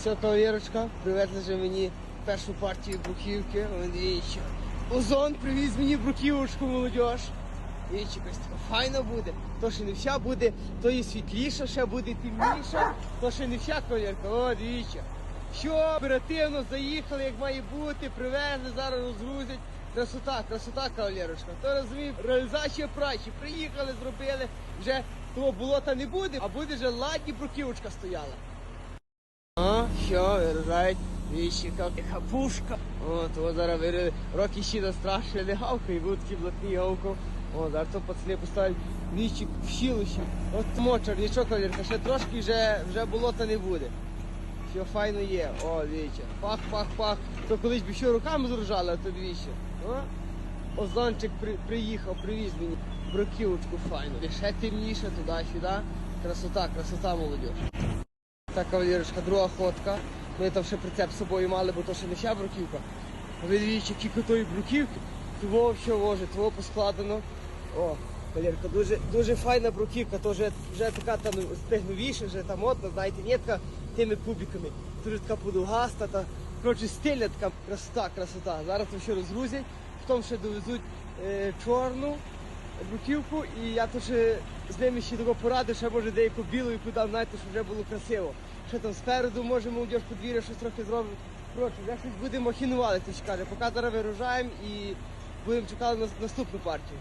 Все, кавалерочка, привезли вже мені першу партію бруківки. Дивіться. Озон привіз мені бруківочку. Дивіться, якась така файна буде. То ще не вся буде, то і світліша ще буде, темніша, то ще не вся кавалерка. О, дивіться. Що оперативно заїхали, як має бути, привезли, зараз розгрузять. Красота, красота, кавалерочка. То розумів, реалізація праці. Приїхали, зробили, вже того болота не буде, а буде вже ладні бруківочка стояла. О, що, виражають віщика, хапушка. О, то зараз вирили, роки ще настрашили гавка, і будуть блатні гавко. О, зараз то пацани поставить віщик в щілощі. От мочар, нічого, кавалерка, ще трошки вже, вже болота не буде. Все файно є. О, дивіться. Пах, пах, пах. То колись би ще руками зружали, а то. О, Озончик при, приїхав, привіз мені бруківочку файну. І ще темніше, туди-сюди. Красота, красота, молодь. Так, кавалерочка, друга ходка. Ми там ще прицеп з собою мали, бо то ще не вся бруківка. А Ви дивіться, кілька тої бруківки. Того все воже, того поскладено. О, кавалерка, дуже, дуже файна бруківка, то вже, вже така там стегновіша, вже там модна, знаєте, не така тими кубиками. Дуже така подовгаста, та коротше стильна така красота, красота. Зараз то ще розгрузять, потім ще довезуть е, чорну бруківку, і я то ще з ними ще того порадив, ще може деяку білу, яку дам, знаєте, щоб вже було красиво. Ще там спереду може молодіж подвір'я щось трохи зробить. Коротше, вже щось будемо махінувати, ти каже. Поки зараз вирожаємо і будемо чекати на наступну партію.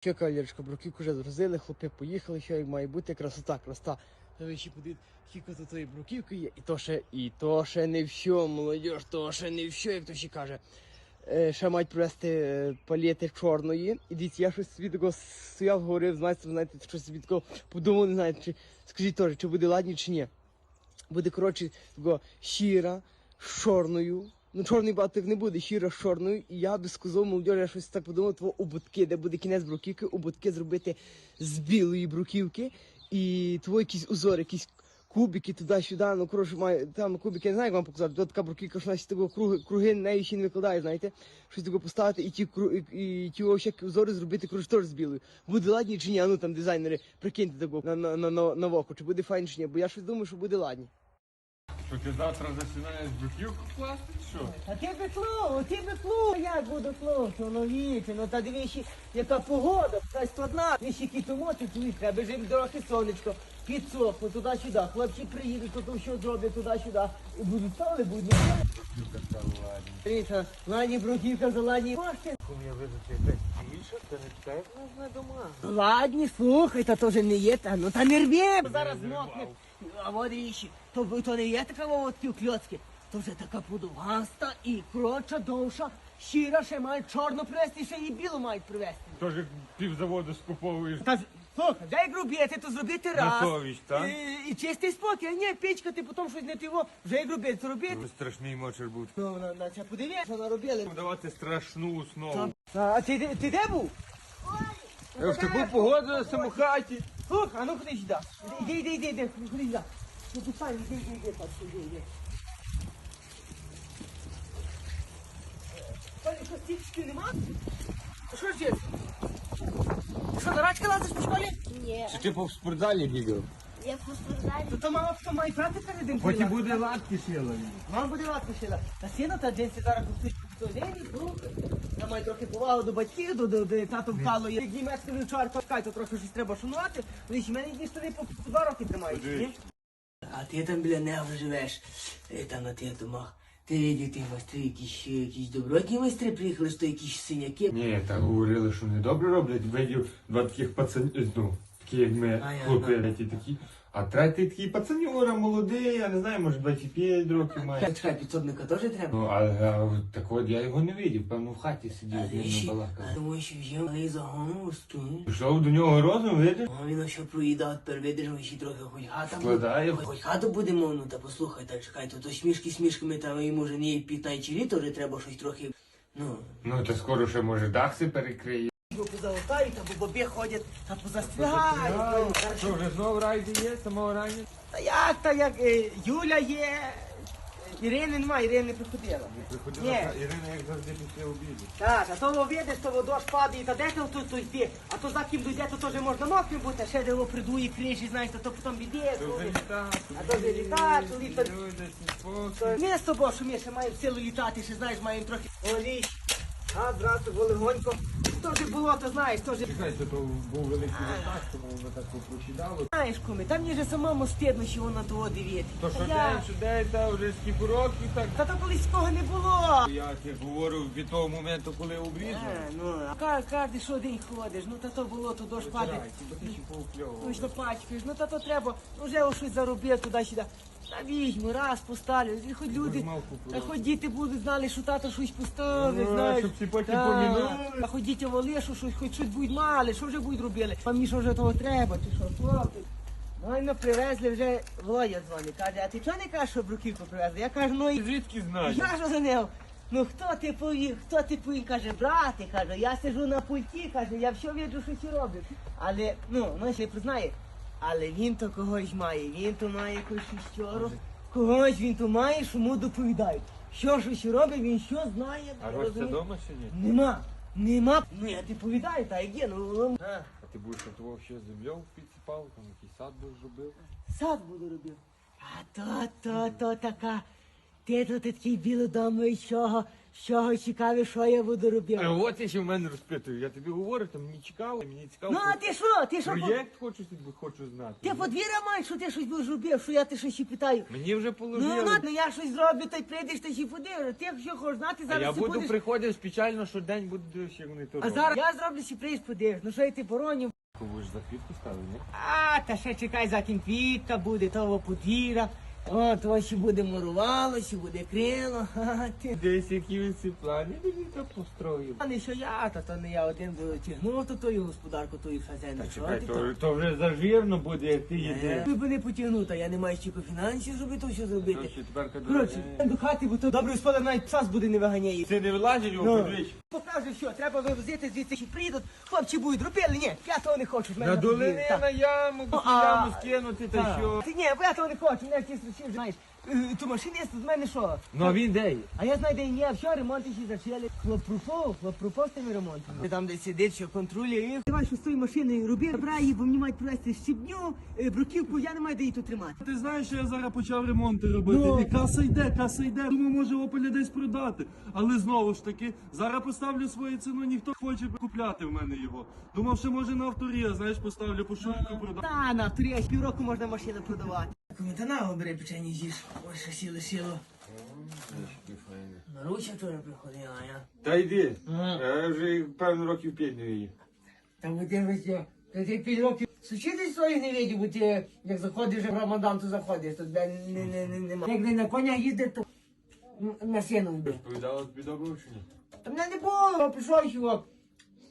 Що, кавалерочка, бруківку вже згрузили, хлопці поїхали, що як має бути, красота, красота. Та ви ще подивіться, скільки тут тої бруківки є, і то ще, і то ще не все, молодіж, то ще не все, як то ще каже. Е, ще мають привезти е, палети чорної. І я щось собі такого стояв, говорив з майстром, знаєте, щось собі такого подумав, не знаю, чи скажіть теж, чи буде ладні, чи ні. Буде, коротше, такого щира, з чорною. Ну, чорний батик не буде, щира з чорною. І я би сказав, молодь, я щось так подумав, того ободки, де буде кінець бруківки, ободки зробити з білої бруківки. І того якийсь узор, якісь кубики туди-сюди, ну коротше, має там кубики, я не знаю, як вам показати. Тут така бруківка, що наші такого круги, круги нею ще не викладає, знаєте. Щось таке поставити і ті і, і ті всякі взори зробити коротше теж з білою. Буде ладні чи ні, а ну там дизайнери, прикиньте такого на, на, на, на, на воку, чи буде файн чи ні, бо я щось думаю, що буде ладні. Що ти завтра засінаєш бруківку класти? Що? А ти би ти би клоу, як буду клоу, чоловіче, ну та дивись, яка погода, та складна, дивись, які томоти твої, треба жити трохи сонечко, підсохло, туди-сюди, хлопці приїдуть, то що зроблять туди-сюди, і будуть стали, будуть не Бруківка та ладні. Дивіться, ладні бруківка за ладні. Кум я вижу, це якась більша, це не така, як нас дома. Ладні, слухай, та то вже не є, та ну та не рвє, зараз мокне. А от річі, то, то не є така от кльоцки, то вже така подовгаста і коротша, довша, щира, ще мають чорну привезти, ще і білу мають привезти. Тож як півзаводу скуповуєш. Та слухай, дай як робити, то зробити раз. совість, так? І, і чистий спокій, а не пічкати, потім щось не тиво, вже як робити, то робити. Страшний мочер був. Ну, на, на це подивись, що наробили. Давати страшну основу. А ти, де- ти де був? Я в таку погоду на самохаті. Слухай, а ну ходи сюди. Іди, іди, іди, іди, ходи сюди. Тут іди, так, що, стільчиків нема? Що ж є? Що, на рачки лазиш по школі? Ні, Чи ти по спортзалі бігав? я по спортзалі. То то мама хто має брати перед тим. Потім буде латки сила. Мама буде латку шила. Та сіно та джинси зараз пустить по день. Я маю трохи повагу до батьків, до, до, до тато вкало. Як німецький вівчар, то трохи щось треба шанувати. Лиш мене ті штани по, по два роки тримають, ні? А ти там біля нього живеш, там на тих домах. Ти видів, ті майстри, якісь, якісь добротні майстри приїхали, що якісь синяки. Ні, так говорили, що недобре роблять. Видів два таких пацанів, ну, такі як ми, ті такі. А третій такий пацанюра, молодий, я не знаю, може 25 років має. Чекай, підсобника теж треба? Ну, а, а так от я його не видів, певно в хаті сидів, з ним не балакав. Тому що взяв але загонув стуни. Пішов до нього розум, видиш? А він що проїдав, тепер видиш, він ще трохи хоч хата Складає. Хоч хату буде мовну, та послухай, та чекай, то, то смішки смішками, та йому вже не 15 літ, вже треба щось трохи, ну, Ну, та скоро ще може дах се перекриє. позалатають, або бобі ходять, та позастрягають. Що, вже знову райди є, самого рання? Та як, та як, е, Юля є, е, Ірини немає, Ірини не приходила. Приходила Ні. та Ірина, як завжди після обіду. Так, а то обідеш, то водош падає, та де ти тут то йти? А то за ким дойде, то теж можна мокрим бути, а ще де його придує крижі, знаєш, то, то потім біде. То вже літа. А то вже літа, то. Люди, спокій. Ми з тобою, що ми ще маємо силу літати, ще знаєш, маємо трохи олій. А, зразу легонько. То вже було, то знаєш, то вже... Чекайте, то був великий випадок, тому воно так попросідало. Знаєш, куми, там мені вже самому стидно, що воно того дивити. То що день, що день, та вже скільки років так. Та то колись такого не було. Я тебе говорю від того моменту, коли обрізав. Е, ну, а ка- кожен що день ходиш, ну та то було, то дощ падає. ти ще повкльовував. Ну, що пачкаєш, ну та то треба, ну вже ось щось заробив туди-сюди. Та візьму, раз поставлю, і хоч люди, Нормалку та хоч діти будуть знали, що тато щось поставив, Ну, знаєш. щоб всі потім Та. помінули. А хоч дітям воли, що щось, хоч щось будуть мали, що вже будуть робили. А мені що вже того треба, чи що, хлопці. Ну, привезли вже, Володя дзвонить, каже, а ти чого не кажеш, що бруківку привезли? Я кажу, ну і Звідки знаєш? я ж за нього. Ну хто ти повів, хто ти повів, каже, брате, каже, я сижу на пульті, каже, я все віду, що ти робиш. Але, ну, ну, ще признає, але він то когось має, він то має якусь щору, когось він то має, що йому доповідають. Що щось робить, він що знає. А Рось це розумієш? вдома чи ні? Нема, нема. Ну я ти повідаю, та як є, ну, ну, а, А ти будеш готував ще землю підсипав, там якийсь сад будеш робив? сад буду робив. А то, то, то така. Ти тут такий білодомий, що, що цікаве, що я буду робити. А от я ще в мене розпитую. Я тобі говорю, там мені цікаво, мені цікаво. Ну, а ти що? Ти що? по- Проєкт хочу собі хочу знати. Ти подвір'я маєш, що ти щось будеш робив, що я ти щось ще питаю. Мені вже Ну, положили. ну, ну, я щось зроблю, та й прийдеш, та ще подивишся. Ти якщо хочеш знати, а зараз я ти буду будеш... приходити спеціально щодень, буду дивитися, як вони то А роблять. зараз я зроблю, ще прийдеш, подивиш. Ну що я ти боронів? Ти будеш за квітку ставити, ні? А, та ще чекай, за ким квітка буде, того подвір'я. О, того ще буде мурувало, ще буде крило. Ха-ха, ти. Десь які ви ці плани, так построїв. А не що я, та то не я один буду тягнув то тою господарку, тою хазяйну. Що Чекай, ти то, то? вже зажирно буде, як ти їдеш. Ви б не потягнути, я не маю стільки фінансів, щоб то все зробити. Коротше, тепер кадро- Коротше, до хати, бо то добрий господар навіть пса буде не виганяє. Це не вилазить його Ну. подвічі. Покажу, що треба вивозити звідси, що приїдуть, хлопці будуть робили, ні, я того не хочу. в мене На долини так. на яму, Ну, а- яму скинути, та що. Ти ні, бо я того не хочу, мене ті страшні, знаєш. Е, То машиніст з мене що? Ну а він де є? А я знаю, де є, все, ремонти ще зачали. Хлопруфов, хлопруфов з тими ремонтами. Ти там де сидить, що контролює. Давай, що з тою машиною роби, забирай її, бо мені мають привезти щебню, е, бруківку, я не маю де її тут тримати. Ти знаєш, що я зараз почав ремонти робити. Ну. І каса йде, каса йде. Думаю, може опеля десь продати. Але знову ж таки, зараз поставлю свою ціну, ніхто хоче купляти в мене його. Думав, що може на авторія, знаєш, поставлю по шутку продати. Та, на авторі аж півроку можна машину продавати. Коментана бери печені з'їж. Ось що сіло, сіло. Маруся вчора приходила, я. Та йди. Я вже певно років п'ять не її. Та ще, та ти п'ять років сучитись своїх не видів, бо ти як заходиш в Рамадан, то заходиш, то тебе не, не, не, нема. Як не на коня їздить, то на сіну вбив. Повідала тобі добре чи ні? Та мене не було, прийшов його,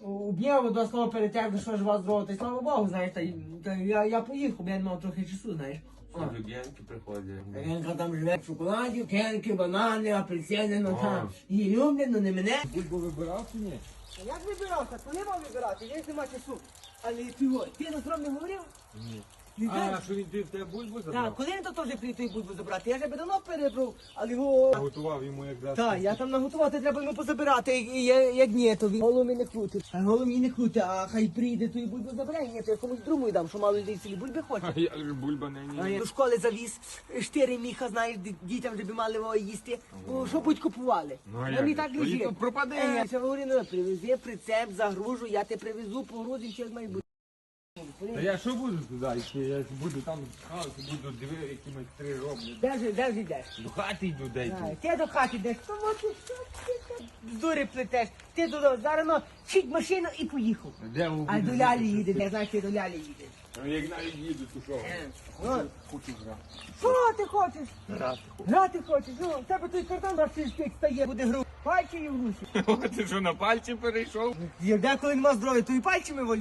уб'єв до слова перетягну, що ж вас зробити, слава Богу, знаєш, та, та я, я поїхав, я не мав трохи часу, знаєш. О. Людянки приходять. Ренка там живе в шоколаді, кенки, банани, апельсини, ну там. Її люблять, ну не мене. Ти б вибирав чи ні? А як вибирав? Так коли мав вибирати? Я нема часу. Але ти ти на зром не говорив? Ні. Не? А, що він ти в тебе бульбу Так, забрав? коли він то теж прийти і бульбу забрати? Я ж би давно перебрав, але його... Готував йому якраз. Так, я там наготувати, треба йому позабирати, і я, як ні, то він голову не крутить. А голову не крутить, а хай прийде, то і бульбу забере, ні, то я комусь другому дам, що мало людей селі бульби хоче. А як же бульба не А ні? я до школи завіз штири міха, знаєш, ді- дітям вже би мали його їсти. О, що будь купували? Ну, а як же? так Тоді тут пропаде. Е, Я говорю, ну, привези прицеп, загружу, я те привезу, погрузим, що має бути. Та я що буду туди йти? Я буду там хаос, буду дивити, якимось три роблять. Де ж, де ж йдеш? До хати йду, де йду. Ти до хати йдеш, то от і що ти так здурі плетеш. Ти туди, зараз ну, чить машину і поїхав. Де ви А до будете? лялі їде, я знаю, ти до лялі їдеш. Ну, Як навіть їду, то що? Е, ну, Хочу грати. Що ти хочеш? Грати Грати хочеш? Ну, в тебе той картон ваш стик стає, буде гру. Пальці і в русі. хочу. Ти що, на пальці перейшов? Я деколи нема здоров'я, то і пальцями волю.